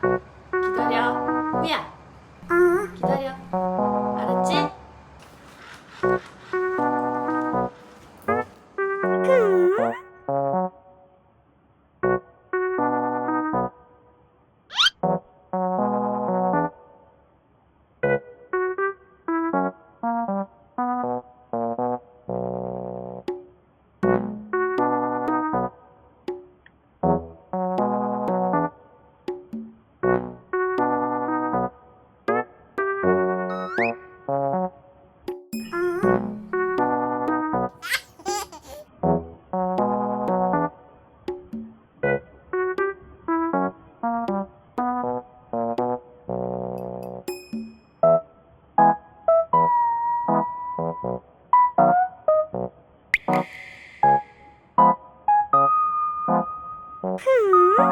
了。Mm-hmm.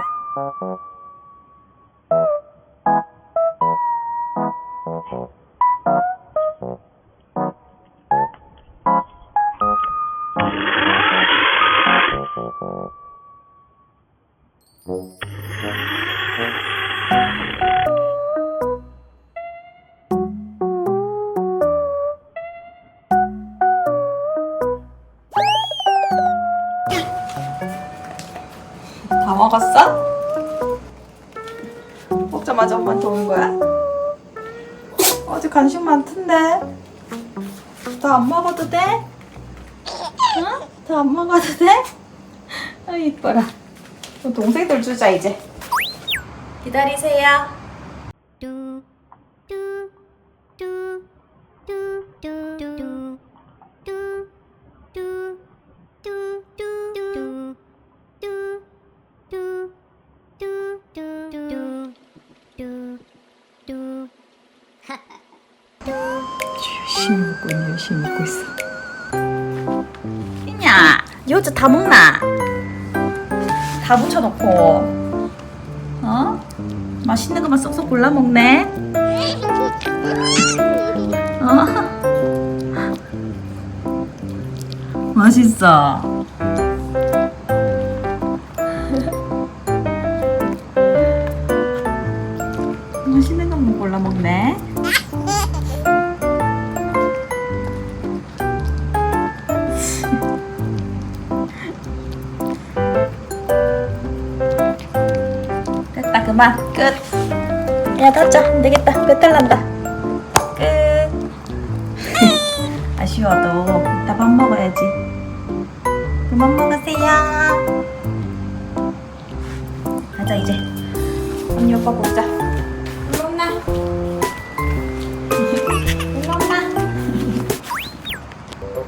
먹었어? 먹자마자 엄마한테 오는 거야? 아직 간식 많던데 다 안 먹어도 돼? 응? 다 안 먹어도 돼? 아 이뻐라 동생들 주자 이제 기다리세요 있네 열심히 먹고 있어 희냐 요즘 다 먹나? 다 붙여놓고 어? 맛있는 것만 쏙쏙 골라 먹네 어? 맛있어 그만. 끝 야 닫자. 안 되겠다. 배탈 난다. 끝. 아쉬워도 이따 밥 먹어야지. 그만 먹으세요. 가자 이제. 언니 오빠 보자. 일로 온나?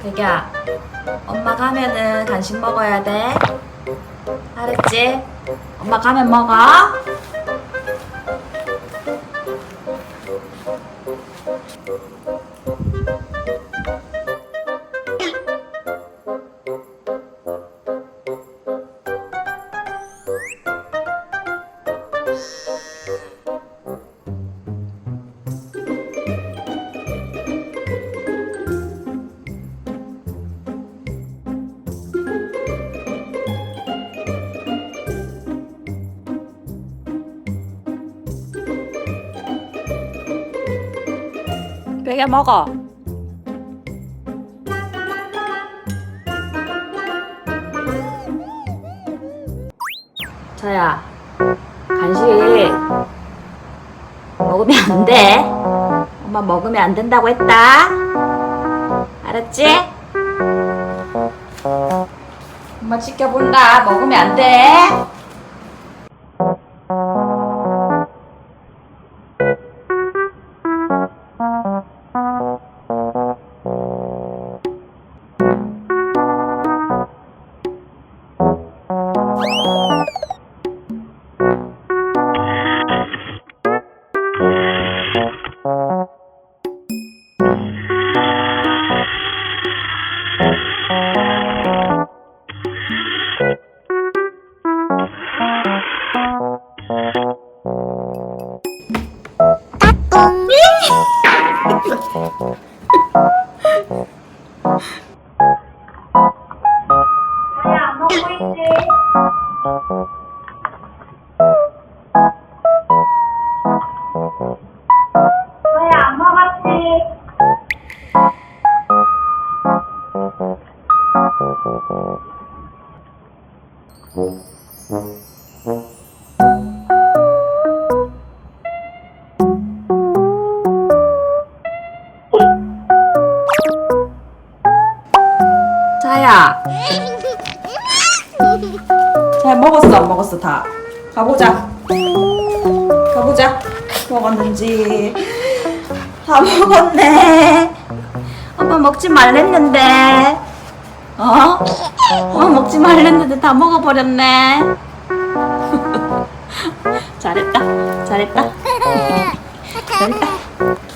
대기야 엄마 가면은 간식 먹어야 돼. 알았지? 엄마 가면 먹어. Oh. 베개 먹어. 자야, 간식 먹으면 안 돼. 엄마 먹으면 안 된다고 했다. 알았지? 엄마 지켜본다. 먹으면 안 돼. 打工。 자야. 자 먹었어 안 먹었어 다. 가보자. 가보자. 먹었는지. 다 먹었네. 엄마 먹지 말랬는데. 어? 어 먹지 말랬는데 다 먹어버렸네. 잘했다. 잘했다. 잘했다.